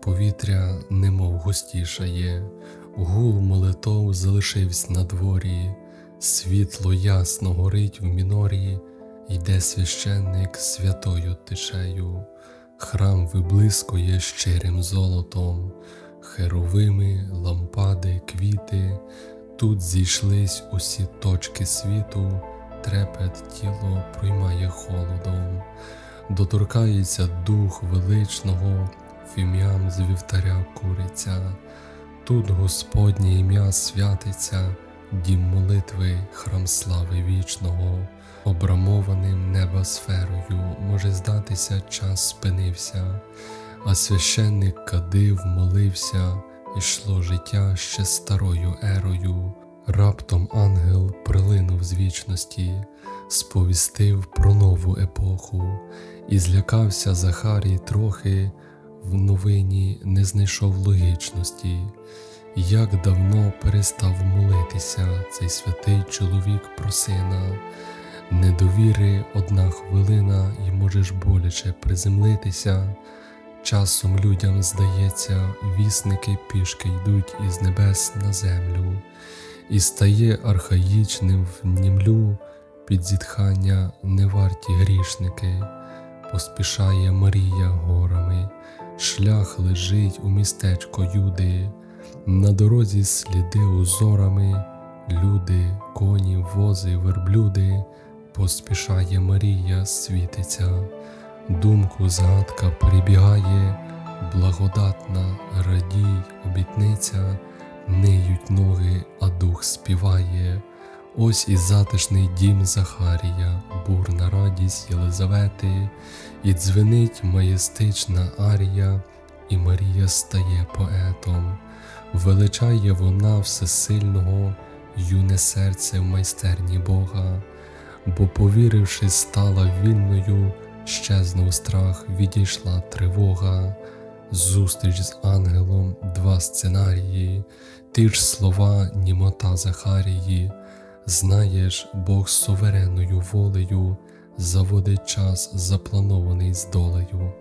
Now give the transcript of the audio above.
повітря немов густішає, гул молитов залишився на дворі, світло ясно горить в мінорі, йде священник святою тишею, храм виблискує щирим золотом, херовими, лампади, квіти, тут зійшлись усі точки світу, трепет тіло проймає холодом. Доторкається дух величного, ім'ям з вівтаря куриця. Тут Господнє ім'я святиться, дім молитви, храм слави вічного, обрамованим неба сферою, може здатися, час спинився, а священник кадив, молився, ішло життя ще старою ерою. Раптом ангел прилинув з вічності, сповістив про нову епоху, і злякався Захарій трохи, в новині не знайшов логічності, як давно перестав молитися цей святий чоловік про сина, недовіри одна хвилина, і можеш боляче приземлитися. Часом людям здається, вісники пішки йдуть із небес на землю, і стає архаїчним в німлю під зітхання неварті грішники, поспішає Марія горами, шлях лежить у містечко Юди, на дорозі сліди узорами, люди, коні, вози, верблюди, поспішає Марія, світиться. Думку згадка прибігає, благодатна, радій, обітниця, ниють ноги, а дух співає. Ось і затишний дім Захарія, бурна радість Єлизавети, і дзвенить маєстична арія, і Марія стає поетом, величає вона всесильного, юне серце в майстерні Бога, бо, повіривши, стала вільною, щезнув страх, відійшла тривога, зустріч з ангелом, два сценарії, ті ж слова, німота Захарії, знаєш, Бог суверенною волею заводить час, запланований з долею.